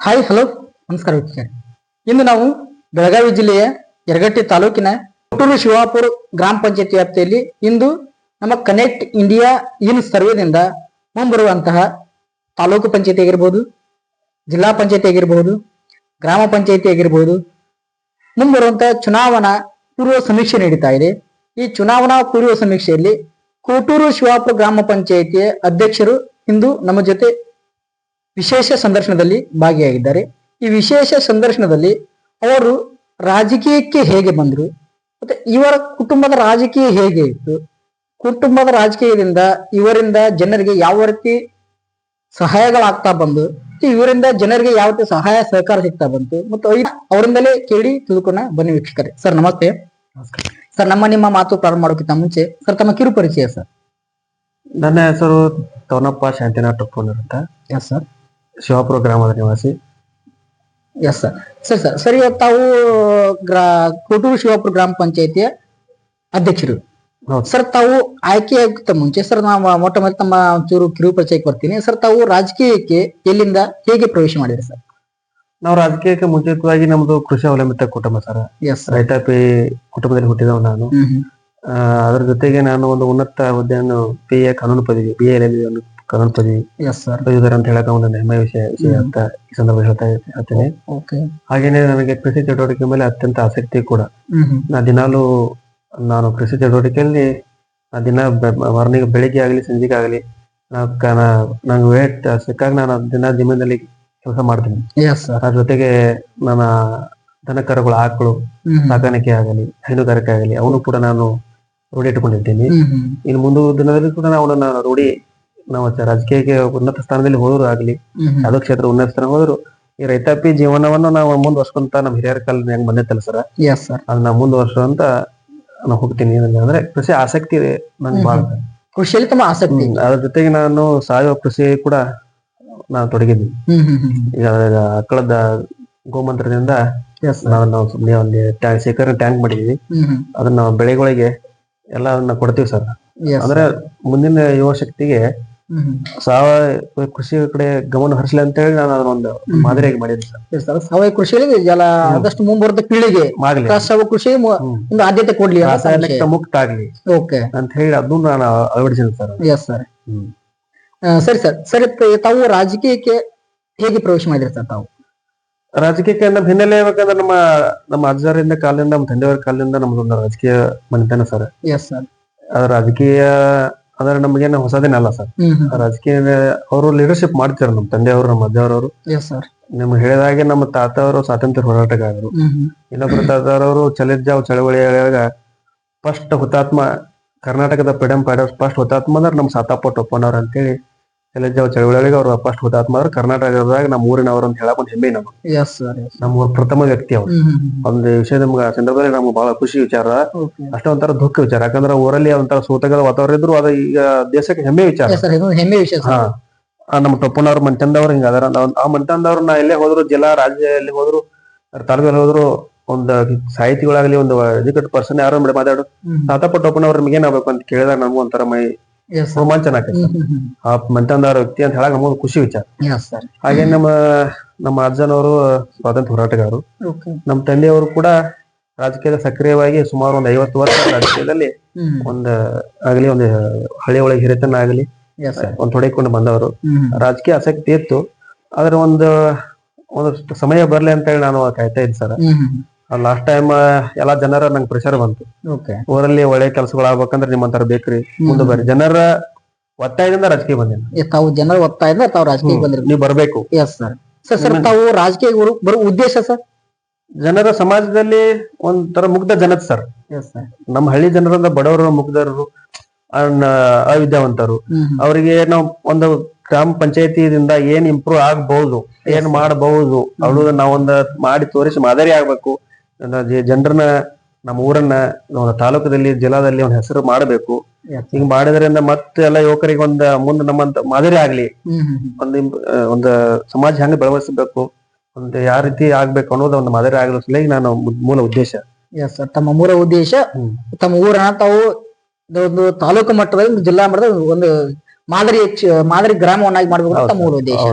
Hi hello ನಮಸ್ಕಾರ ವೀಕ್ಷಕರೇ. ಇಂದು ನಾವು ಬೆಳಗಾವಿ ಜಿಲ್ಲೆಯ ಯರಗಟ್ಟಿ ತಾಲೂಕಿನ ಕೊಟ್ಟೂರು ಶಿವಾಪುರ ಗ್ರಾಮ ಪಂಚಾಯತ್ ವ್ಯಾಪ್ತಿಯಲ್ಲಿ ಇಂದು ನಮ್ಮ ಕನೆಕ್ಟ್ ಇಂಡಿಯಾ ಇನ್ ಸರ್ವೆದಿಂದ ಮುಂಬರುವಂತಹ ತಾಲೂಕು ಪಂಚಾಯತಿ ಆಗಿರ್ಬೋದು, ಜಿಲ್ಲಾ ಪಂಚಾಯತಿ ಆಗಿರ್ಬೋದು, ಗ್ರಾಮ ಪಂಚಾಯತಿ ಆಗಿರ್ಬೋದು ಮುಂಬರುವಂತಹ ಚುನಾವಣಾ ಪೂರ್ವ ಸಮೀಕ್ಷೆ ನಡೀತಾ ಇದೆ. ಈ ಚುನಾವಣಾ ಪೂರ್ವ ಸಮೀಕ್ಷೆಯಲ್ಲಿ ಕೋಟೂರು ಶಿವಾಪುರ ಗ್ರಾಮ ಪಂಚಾಯತಿಯ ಅಧ್ಯಕ್ಷರು ಇಂದು ನಮ್ಮ ಜೊತೆ ವಿಶೇಷ ಸಂದರ್ಶನದಲ್ಲಿ ಭಾಗಿಯಾಗಿದ್ದಾರೆ. ಈ ವಿಶೇಷ ಸಂದರ್ಶನದಲ್ಲಿ ಅವರು ರಾಜಕೀಯಕ್ಕೆ ಹೇಗೆ ಬಂದರು ಮತ್ತೆ ಇವರ ಕುಟುಂಬದ ರಾಜಕೀಯ ಹೇಗೆ ಇತ್ತು ಕುಟುಂಬದ ರಾಜಕೀಯದಿಂದ ಇವರಿಂದ ಜನರಿಗೆ ಯಾವ ರೀತಿ ಸಹಾಯಗಳಾಗ್ತಾ ಬಂದು ಇವರಿಂದ ಜನರಿಗೆ ಯಾವ ರೀತಿ ಸಹಾಯ ಸಹಕಾರ ಸಿಗ್ತಾ ಬಂತು ಮತ್ತು ಅವರಿಂದಲೇ ಕೇಳಿ ತಿಳ್ಕೊಣ ಬನ್ನಿ ವೀಕ್ಷಕರೇ. ಸರ್ ನಮಸ್ತೆ. ಸರ್ ನಮ್ಮ ನಿಮ್ಮ ಮಾತು ಪ್ರಾರಂಭ ಮಾಡೋಕ್ಕಿಂತ ಮುಂಚೆ ಸರ್ ತಮ್ಮ ಕಿರು ಪರಿಚಯ ಸರ್. ನನ್ನ ಹೆಸರು ತವನಪ್ಪ ಶಾಂತಿನಾಥ್ ಅಂತ. ಎಸ್ ಸರ್ ಶಿವಾಪುರ ಗ್ರಾಮದ ನಿವಾಸಿ. ಎಸ್ ಸರ್ ಸರಿ ಸರ್ ಸರಿ ಇವತ್ತು ತಾವು ಗ್ರಾ ಕೊಟ್ಟೂರು ಶಿವಾಪುರ ಗ್ರಾಮ ಪಂಚಾಯತಿಯ ಅಧ್ಯಕ್ಷರು. ಹೌದು. ಸರ್ ತಾವು ಆಯ್ಕೆ ಆಗುತ್ತ ಮುಂಚೆ ಸರ್ ನಾವು ಮೊಟ್ಟ ಮೊದಲು ತಮ್ಮ ಚೂರು ಕಿರು ಪರಿಚಯಕ್ಕೆ ಬರ್ತೀನಿ. ಸರ್ ತಾವು ರಾಜಕೀಯಕ್ಕೆ ಎಲ್ಲಿಂದ ಹೇಗೆ ಪ್ರವೇಶ ಮಾಡಿದ್ರಿ ಸರ್ ನಾವು ರಾಜಕೀಯಕ್ಕೆ ಮುಂಚಿತವಾಗಿ ನಮ್ದು ಕೃಷಿ ಅವಲಂಬಿತ ಕುಟುಂಬ ಸರ್ ಎಸ್ ಸರ್ ರೈತಾಪಿ ಕುಟುಂಬದಲ್ಲಿ ಹುಟ್ಟಿದವ ನಾನು. ಹ್ಮ್ ಹ್ಮ್. ಆ, ಅದ್ರ ಜೊತೆಗೆ ನಾನು ಒಂದು ಉನ್ನತ ಹುದ್ದೆಯನ್ನು ಪಿ ಎ ಕಾನೂನು ಪದವಿ ಬಿ ಎಲ್ ಎಲ್ ಪದವಿ ಎಸ್ ಸರ್ ಅಂತ ಹೇಳಕ ಒಂದು ಹೆಮ್ಮೆ ವಿಷಯ ವಿಷಯ ಅಂತ ಈ ಸಂದರ್ಭ ಹೇಳ್ತಾ ಹೇಳ್ತೇನೆ. ಓಕೆ ಹಾಗೇನೆ ನನಗೆ ಕೃಷಿ ಚಟುವಟಿಕೆ ಮೇಲೆ ಅತ್ಯಂತ ಆಸಕ್ತಿ ಕೂಡ. ನಾ ದಿನಾಲೂ ನಾನು ಕೃಷಿ ಚಟುವಟಿಕೆಯಲ್ಲಿ ನಾ ದಿನ ಮಾರ್ನಿಂಗ್ ಬೆಳಿಗ್ಗೆ ಆಗಲಿ ಸಂಜೆಗೆ ಆಗಲಿ ನಂಗೆ ವೇಟ್ ಸಿಕ್ಕಾಗ ನಾನು ದಿನ ಜಮೀನಲ್ಲಿ ಕೆಲಸ ಮಾಡ್ತೀನಿ. ಅದ್ರ ಜೊತೆಗೆ ನನ್ನ ದನ ಕರುಗಳು ಆಕಳು ಸಾಕಾಣಿಕೆ ಆಗಲಿ ಹೈನುಗಾರಿಕೆ ಆಗಲಿ ಅವನು ಕೂಡ ನಾನು ರೂಢಿ ಇಟ್ಕೊಂಡಿದ್ದೀನಿ ಇನ್ನು ಮುಂದೆ ದಿನದಲ್ಲಿ ಕೂಡ ನಾನು ಅವನನ್ನ ರೂಢಿ ನಾವು ರಾಜಕೀಯಕ್ಕೆ ಉನ್ನತ ಸ್ಥಾನದಲ್ಲಿ ಹೋದ್ರು ಆಗ್ಲಿ ಹ್ಮ್ ಕ್ಷೇತ್ರ ಉನ್ನತ ಸ್ಥಾನ ಹೋದ್ರು ಈ ರೈತಾಪಿ ಜೀವನವನ್ನು ನಾವು ಮುಂದುವರ್ಸ್ಕೊಂತ ನಮ್ಮ ಹಿರಿಯರ ಕಾಲ ಹೆಂಗ್ ಬಂದೈತಲ್ಲ ಸರ್? ಸರ್ ಅದನ್ನ ಮುಂದುವರ್ಸುವಂತ ನಾನು ಹೋಗ್ತೀನಿ ಅಂದ್ರೆ ಕೃಷಿ ಆಸಕ್ತಿ ನನ್ಗೆ ಬಹಳ ಕೃಷಿಯಲ್ಲಿ ತುಂಬಾ ಆಸಕ್ತಿ. ಅದ್ರ ಜೊತೆಗೆ ನಾನು ಸಾವಯವ ಕೃಷಿ ಕೂಡ ನಾನು ತೊಡಗಿದ್ದೀನಿ. ಈಗ ಆಕಳದ ಗೋಮಂತ್ರದಿಂದ ನಾವು ಶೇಖರಣೆ ಟ್ಯಾಂಕ್ ಮಾಡಿದೀವಿ. ಅದನ್ನ ಬೆಳೆಗಳಿಗೆ ಎಲ್ಲ ಅದನ್ನ ಕೊಡ್ತೀವಿ ಸರ್. ಅಂದ್ರೆ ಮುಂದಿನ ಯುವ ಶಕ್ತಿಗೆ ಸಾವಯವ ಕೃಷಿ ಕಡೆ ಗಮನ ಹರಿಸಲಿ ಅಂತ ಹೇಳಿ ನಾನು ಅದನ್ನ ಒಂದು ಮಾದರಿಯಾಗಿ ಮಾಡಿದ್ದೆ ಸರ್. ಸಾವಯವ ಕೃಷಿಯಲ್ಲಿ ಜಲ ಆದಷ್ಟು ಮುಂಬರುವ ಪೀಳಿಗೆ ಸಾವಯವ ಕೃಷಿ ಒಂದು ಆದ್ಯತೆ ಕೊಡ್ಲಿ ರಾಸಾಯನಿಕ ಮುಕ್ತ ಆಗ್ಲಿ ಓಕೆ. ಅಂತ ಹೇಳಿ ಅದನ್ನು ನಾನು ಅಳವಡಿಸಿದ್ದೀನಿ ಸರ್. Yes sir. ಸರಿ ಸರ್ ಸರಿ ತಾವು ರಾಜಕೀಯಕ್ಕೆ ಹೇಗೆ ಪ್ರವೇಶ ಮಾಡಿದ್ರಿ ಸರ್ ತಾವು? ರಾಜಕೀಯಕ್ಕೆ ನಮ್ಮ ಹಿನ್ನೆಲೆ ಹೇಳ್ಬೇಕಂದ್ರೆ ನಮ್ಮ ನಮ್ಮ ಅಜ್ಜಾರಿಂದ ಕಾಲದಿಂದ ನಮ್ಮ ತಂದೆಯವರ ಕಾಲದಿಂದ ನಮ್ದೊಂದು ರಾಜಕೀಯ ಮನೆತನ ಸರ್. Yes sir. ರಾಜಕೀಯ ಅಂದ್ರೆ ನಮಗೇನು ಹೊಸದೇನಲ್ಲ ಸರ್. ರಾಜಕೀಯ ಅವರು ಲೀಡರ್ಶಿಪ್ ಮಾಡ್ತಾರೆ ನಮ್ಮ ತಂದೆಯವರು ನಮ್ಮ ಅಜ್ಜವರವರು ನಿಮ್ಗೆ ಹೇಳಿದಾಗೆ ನಮ್ಮ ತಾತವರು ಸ್ವಾತಂತ್ರ್ಯ ಹೋರಾಟಗಾರರು. ಇನ್ನೊಬ್ಬರು ತಾತ ತಾತರವರು ಚಲಿಜಾವ್ ಚಳವಳಿಯಾಗ ಫಸ್ಟ್ ಹುತಾತ್ಮ ಕರ್ನಾಟಕದ ಫ್ರೀಡಂ ಫೈಟರ್ಸ್ ಫಸ್ಟ್ ಹುತಾತ್ಮ ಅಂದ್ರೆ ನಮ್ಮ ಸಾತಾಪ ಟೊಪ್ಪನವ್ರ ಅಂತೇಳಿ ಚಲಿಜಾವ್ ಚಳವಳಿಯೊಳಗೆ ಅವ್ರು ಫಸ್ಟ್ ಹುತಾತ್ಮ ಆದ್ರೆ ಕರ್ನಾಟಕದಾಗ ನಮ್ಮ ಊರಿನವರು ಅಂತ ಹೇಳಕ್ ಒಂದು ಹೆಮ್ಮೆ ಎಸ್ ಸರ್ ಎಸ್ ನಮ್ಮ ಊರ್ ಪ್ರಥಮ ವ್ಯಕ್ತಿ ಅವ್ರು. ಒಂದು ವಿಷಯ ನಮ್ಗೆ ಸಂದರ್ಭದಲ್ಲಿ ನಮ್ಗೆ ಬಹಳ ಖುಷಿ ವಿಚಾರ. ಅಷ್ಟೇ ಒಂಥರ ದುಃಖ ವಿಚಾರ. ಯಾಕಂದ್ರೆ ಊರಲ್ಲಿ ಒಂಥರ ಸೂತಕದ ವಾತಾವರಣ ಇದ್ರು ಅದ ಈಗ ದೇಶಕ್ಕೆ ಹೆಮ್ಮೆ ವಿಚಾರ. ಹೆಮ್ಮೆ ವಿಷಯ ಹಾ. ನಮ್ಮ ಟೊಪ್ಪನವ್ರ ಮಂಚಂದವ್ರು ಹಿಂಗ ಅದರ. ಆ ಮಂಚಂದವ್ರು ನಾ ಎಲ್ಲೇ ಹೋದ್ರು ಜಿಲ್ಲಾ ರಾಜ್ಯ ಎಲ್ಲಿ ಹೋದ್ರು ತಾಲೂಕಲ್ಲಿ ಹೋದ್ರು ಒಂದು ಸಾಹಿತಿಗಳಾಗ್ಲಿ ಒಂದು ಎಜುಕೇಟ್ ಪರ್ಸನ್ ಯಾರೋ ಮಾಡಿ ಮಾತಾಡು ತಾತಪ್ಪ ಟೊಪ್ಪನವ್ರ ನಿಮ್ಗೆ ಏನಾಗ್ಬೇಕು ಅಂತ ಕೇಳಿದಾಗ ನಮಗೂ ಒಂಥರ ಮೈ ಎಸ್ ರೋಮಾಂಚನ ಆಕೈತಿ ಆ ಮಂತಂದಾರ ವ್ಯಕ್ತಿ ಅಂತ ಹೇಳಕ್ ನಮಗೂ ಖುಷಿ ವಿಚಾರ. ಹಾಗೆ ನಮ್ಮ ನಮ್ಮ ಅಜ್ಜನವರು ಸ್ವಾತಂತ್ರ್ಯ ಹೋರಾಟಗಾರರು. ನಮ್ಮ ತಂದೆಯವರು ಕೂಡ ರಾಜಕೀಯದ ಸಕ್ರಿಯವಾಗಿ ಸುಮಾರು ಒಂದ್ ಐವತ್ತು ವರ್ಷ ರಾಜಕೀಯದಲ್ಲಿ ಒಂದ್ ಆಗ್ಲಿ ಒಂದ್ ಒಂದು ಹಳ್ಳಿ ಒಳಗೆ ಹಿರಿತನ ಆಗ್ಲಿ ಒಂದ್ ಒಂದು ತೊಡಗಿಕೊಂಡು ಬಂದವರು. ರಾಜಕೀಯ ಆಸಕ್ತಿ ಇತ್ತು. ಆದ್ರೆ ಒಂದು ಒಂದಷ್ಟು ಸಮಯ ಬರ್ಲಿ ಅಂತ ಹೇಳಿ ನಾನು ಕಾಯ್ತಾ ಇದ್ದೆ ಸರ್ ಲಾಸ್ಟ್ ಟೈಮ್ ಎಲ್ಲಾ ಜನರ ನಂಗೆ ಪ್ರೆಷರ್ ಬಂತು. ಓಕೆ ಊರಲ್ಲಿ ಒಳ್ಳೆ ಕೆಲಸಗಳು ಆಗ್ಬೇಕಂದ್ರೆ ನಿಮ್ಮಂತರ ಬೇಕ್ರಿ. ಮುಂದೆ ಬರ್ರಿ. ಜನರ ಒತ್ತಾಯದಿಂದ ರಾಜಕೀಯ ಬಂದಿಲ್ಲ ತಾವು ಜನರ ಒತ್ತಾಯದಿಂದ ತಾವು ರಾಜಕೀಯ ಬಂದಿರಿ. ನೀವು ಬರಬೇಕು. ಎಸ್ ಸರ್ ಸರ್ ಸರ್ ತಾವು ರಾಜಕೀಯ ಬರೋ ಉದ್ದೇಶ ಸರ್ ಜನರ ಸಮಾಜದಲ್ಲಿ ಒಂಥರ ಮುಗ್ಧ ಜನತೆ ಸರ್ ಎಸ್ ಸರ್ ನಮ್ಮ ಹಳ್ಳಿ ಜನರಿಂದ ಬಡವರು ಮುಗ್ಧರು ಅನ್ನ ಅವಿದ್ಯಾವಂತರು. ಅವರಿಗೆ ನಾವು ಒಂದು ಗ್ರಾಮ ಪಂಚಾಯತಿಯಿಂದ ಏನ್ ಇಂಪ್ರೂವ್ ಆಗ್ಬಹುದು ಏನ್ ಮಾಡಬಹುದು ಅವಳು ನಾವೊಂದು ಮಾಡಿ ತೋರಿಸಿ ಮಾದರಿ ಆಗ್ಬೇಕು. ಜನರನ್ನ ನಮ್ಮ ಊರನ್ನ ಒಂದು ತಾಲೂಕದಲ್ಲಿ ಜಿಲ್ಲಾದಲ್ಲಿ ಒಂದು ಹೆಸರು ಮಾಡಬೇಕು. ಹಿಂಗ್ ಮಾಡಿದ್ರಿಂದ ಮತ್ತೆ ಎಲ್ಲ ಯುವಕರಿಗೆ ಒಂದ್ ಮುಂದೆ ನಮ್ಮಂತ ಮಾದರಿ ಆಗ್ಲಿ. ಒಂದ್ ಒಂದು ಸಮಾಜ ಹೆಂಗ್ ಬೆಳವಸ್ಬೇಕು ಒಂದ್ ಯಾವ ರೀತಿ ಆಗ್ಬೇಕು ಅನ್ನೋದು ಒಂದು ಮಾದರಿ ಆಗಲು ಸಲುವಾಗಿ ನಾನು ಮೂಲ ಉದ್ದೇಶ. ಎಸ್ ತಮ್ಮ ಮೂಲ ಉದ್ದೇಶ ತಮ್ಮ ಊರನ್ನ ತಾವು ಒಂದು ತಾಲೂಕು ಮಟ್ಟದಲ್ಲಿ ಜಿಲ್ಲಾ ಮಟ್ಟದಲ್ಲಿ ಒಂದು ಮಾದರಿ ಮಾದರಿ ಗ್ರಾಮವನ್ನಾಗಿ ಮಾಡಬೇಕು ಅಂತ ಮೂಲ ಉದ್ದೇಶ.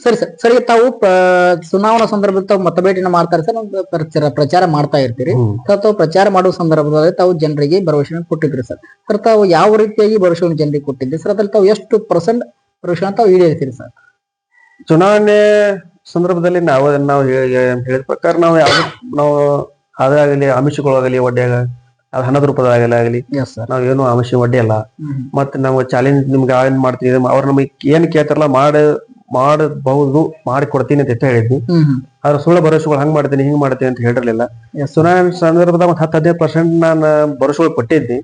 ಸರಿ ಸರ್ ಸರಿ ತಾವು ಚುನಾವಣಾ ಸಂದರ್ಭದಲ್ಲಿ ತಾವು ಮತಭೇಟಿನ ಮಾಡ್ತಾರೆ ಸರ್ ಪ್ರಚಾರ ಪ್ರಚಾರ ಮಾಡ್ತಾ ಇರ್ತೀರಿ. ಸರ್ ತಾವು ಪ್ರಚಾರ ಮಾಡುವ ಸಂದರ್ಭದಲ್ಲಿ ತಾವು ಜನರಿಗೆ ಭರವಸೆಯನ್ನು ಕೊಟ್ಟಿದ್ರಿ ಸರ್. ಸರ್ ತಾವು ಯಾವ ರೀತಿಯಾಗಿ ಭರವಸೆಯನ್ನು ಜನರಿಗೆ ಕೊಟ್ಟಿದ್ರಿ ಸರ್ ಅದ್ರಲ್ಲಿ ತಾವು ಎಷ್ಟು ಪರ್ಸೆಂಟ್ ಭರವಸೆ ತಾವು ಈಡೇರಿಸಿರಿ ಸರ್? ಚುನಾವಣೆ ಸಂದರ್ಭದಲ್ಲಿ ನಾವು ನಾವು ಹೇಳಿದ ಪ್ರಕಾರ ನಾವು ಯಾವ ನಾವು ಅದಾಗಲಿ ಆಮಿಷಗಳಾಗಲಿ ಒಡ್ಡೆಯಾಗ ಅದು ಹಣದ ರೂಪದಾಗಲಿ ನಾವ್ ಏನು ಅಮಿಷ ಒಡ್ಡೆ ಅಲ್ಲ ಮತ್ತೆ ನಾವು ಚಾಲೆಂಜ್ ನಿಮ್ಗೆ ಮಾಡ್ತೀವಿ ಅವ್ರು ನಮಗೆ ಏನ್ ಕೇಳ್ತಾರಲ್ಲ ಮಾಡ ಮಾಡಬಹುದು ಮಾಡಿಕೊಡ್ತೀನಿ ಅಂತ ಹೇಳಿದ್ವಿ. ಆದ್ರೆ ಸುಳ್ಳು ಭರವಸೆಗಳು ಹಂಗ್ ಮಾಡ್ತೀನಿ ಹಿಂಗ್ ಮಾಡ್ತೀನಿ ಅಂತ ಹೇಳಿರ್ಲಿಲ್ಲ. ಸುನಾಮಿ ಚುನಾವಣೆ ಸಂದರ್ಭದಾಗ ಒಂದ್ ಹತ್ತು ಹದಿನೈದು ಪರ್ಸೆಂಟ್ ನಾನು ಭರವಸೆಗಳು ಕೊಟ್ಟಿದ್ದೆ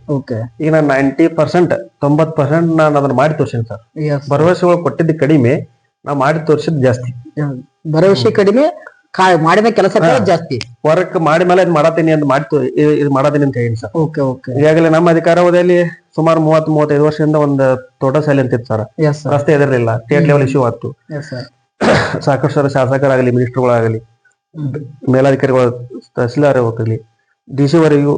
ಈಗ ನಾನು ನೈಂಟಿ ಪರ್ಸೆಂಟ್ ತೊಂಬತ್ ಪರ್ಸೆಂಟ್ ನಾನು ಅದನ್ನ ಮಾಡಿ ತೋರಿಸಿದ್ ಸರ್ ಭರವಸೆಗಳು ಕೊಟ್ಟಿದ್ದು ಕಡಿಮೆ ನಾ ಮಾಡಿ ತೋರಿಸಿದ್ ಜಾಸ್ತಿ. ಭರವಸೆ ಕಡಿಮೆ ಮಾಡಿದ ಕೆಲಸ ಜಾಸ್ತಿ. ವರ್ಕ್ ಮಾಡಿ ಮೇಲೆ ಇದು ಮಾಡತೀನಿ ಅಂತ ಮಾಡ್ತು ಇದು ಮಾಡತೀನಿ ಅಂತ ಹೇಳಿ ಸರ್. ಓಕೆ ಓಕೆ ಈಗಾಗಲೇ ನಮ್ಮ ಅಧಿಕಾರಾವಧಿಯಲ್ಲಿ ಸುಮಾರು ಮೂವತ್ತ್ ಮೂವತ್ತೈದು ವರ್ಷದಿಂದ ಒಂದು ತೋಟ ಶಾಲೆ ಅಂತಿತ್ತು ಸರ್. ಎಸ್ ಸರ್ ರಸ್ತೆ ಎದಿರಲಿಲ್ಲ. ಸ್ಟೇಟ್ ಲೆವೆಲ್ ಇಶ್ಯೂ ಆಯ್ತು. ಎಸ್ ಸರ್ ಸಾಕಷ್ಟು ಸರ ಶಾಸಕರಾಗಲಿ ಮಿನಿಸ್ಟರ್ಗಳಾಗಲಿ ಮೇಲಾಧಿಕಾರಿಗಳು ತಹಸೀಲ್ದಾರ್ ಹೋಗಲಿ ಡಿ ಸಿ ವರೆಗೂ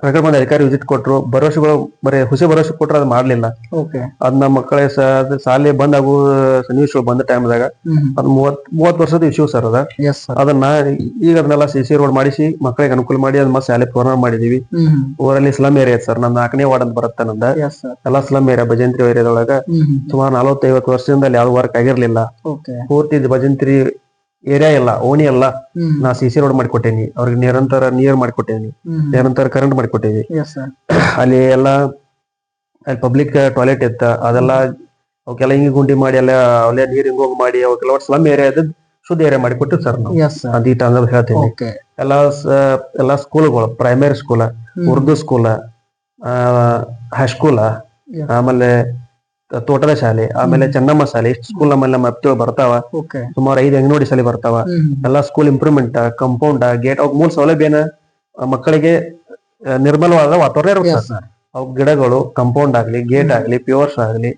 ಕರ್ಕೊಂಡ್ ಬಂದ ಅಧಿಕಾರಿ ವಿಸಿಟ್ ಕೊಟ್ರು. ಭರವಸೆಗಳು ಬರೀ ಹುಸಿ ಭರವಸೆ ಕೊಟ್ರು ಅದು ಮಾಡ್ಲಿಲ್ಲ. ಅದನ್ನ ಮಕ್ಕಳ ಶಾಲೆ ಬಂದ್ ಆಗು ಸನ್ನಿವೇಶಗಳು ಬಂದ ಟೈಮ್ದಾಗ ದಾಗ ಅದು ಮೂವತ್ ಮೂವತ್ ವರ್ಷದ ಇಶ್ಯೂ ಸರ್ ಅದ. ಅದನ್ನ ಈಗ ಅದನ್ನೆಲ್ಲ ಸಿ ಸಿ ರೋಡ್ ಮಾಡಿಸಿ ಮಕ್ಕಳಿಗೆ ಅನುಕೂಲ ಮಾಡಿ ಅದ್ ಮತ್ತೆ ಶಾಲೆ ಪೂರ್ಣ ಮಾಡಿದೀವಿ. ಊರಲ್ಲಿ ಸ್ಲಮ್ ಏರಿಯಾ ಸರ್ ನನ್ನ ನಾಲ್ಕನೇ ವಾರ್ಡ್ ಅಂತ ಬರುತ್ತೆ ನಂದ. ಎಲ್ಲಾ ಸ್ಲಮ್ ಏರಿಯಾ ಭಜಂತ್ರಿ ಏರಿಯಾದೊಳಗ ಸುಮಾರು ನಲವತ್ತೈವತ್ತು ವರ್ಷದಿಂದ ಅಲ್ಲಿ ಯಾವ ವರ್ಕ್ ಆಗಿರ್ಲಿಲ್ಲ. ಪೂರ್ತಿ ಭಜಂತ್ರಿ ಏರಿಯಾ ಇಲ್ಲ ಓಣಿ ಅಲ್ಲ ನಾ ಸಿ ಸಿ ರೋಡ್ ಮಾಡಿಕೊಟ್ಟೇನಿ. ಅವ್ರಿಗೆ ನಿರಂತರ ನೀರ್ ಮಾಡಿಕೊಟ್ಟೇನಿ. ನಿರಂತರ ಕರೆಂಟ್ ಮಾಡಿಕೊಟ್ಟೇವಿ ಅಲ್ಲಿ ಎಲ್ಲ ಅಲ್ಲಿ ಪಬ್ಲಿಕ್ ಟಾಯ್ಲೆಟ್ ಇತ್ತ ಅದೆಲ್ಲ ಅವಕ್ಕೆಲ್ಲ ಹಿಂಗ ಗುಂಡಿ ಮಾಡಿ ಎಲ್ಲ ಅಲ್ಲೇ ನೀರ್ ಹಿಂಗೋಗ್ ಮಾಡಿ ಅವಕ್ಕೆಲ್ಲ ಸ್ಲಮ್ ಏರಿಯಾ ಇದ್ದದ್ ಶುದ್ಧ ಏರಿಯಾ ಮಾಡಿಕೊಟ್ಟು ಸರ್ ನಾವು. ಅದೀಟ ಅಂದ್ರೆ ಹೇಳ್ತೀನಿ. ಎಲ್ಲಾ ಎಲ್ಲಾ ಸ್ಕೂಲ್ಗಳು primary school Urdu school high school. ಆಮೇಲೆ ತೋಟದ ಶಾಲೆ ಆಮೇಲೆ ಚೆನ್ನಮ್ಮ ಶಾಲೆ ಇಷ್ಟು ಸ್ಕೂಲ್ ನಮ್ಮಲ್ಲಿ ನಮ್ಮ ಹತ್ತಿರ ಬರ್ತಾವ ಸುಮಾರು ಐದು ಅಂಗನವಾಡಿ ಶಾಲೆ ಬರ್ತಾವ. ಎಲ್ಲಾ ಸ್ಕೂಲ್ ಇಂಪ್ರೂವ್ಮೆಂಟ್ ಕಂಪೌಂಡ್ ಗೇಟ್ ಅವ್ ಮೂಲ ಸೌಲಭ್ಯನ ಮಕ್ಕಳಿಗೆ ನಿರ್ಮಲವಾದ ವಾತಾವರಣ ಇರುತ್ತೆ ಸರ್. ಅವ್ ಗಿಡಗಳು ಕಂಪೌಂಡ್ ಆಗ್ಲಿ ಗೇಟ್ ಆಗ್ಲಿ ಪ್ಯೂರ್ಸ್ ಆಗ್ಲಿ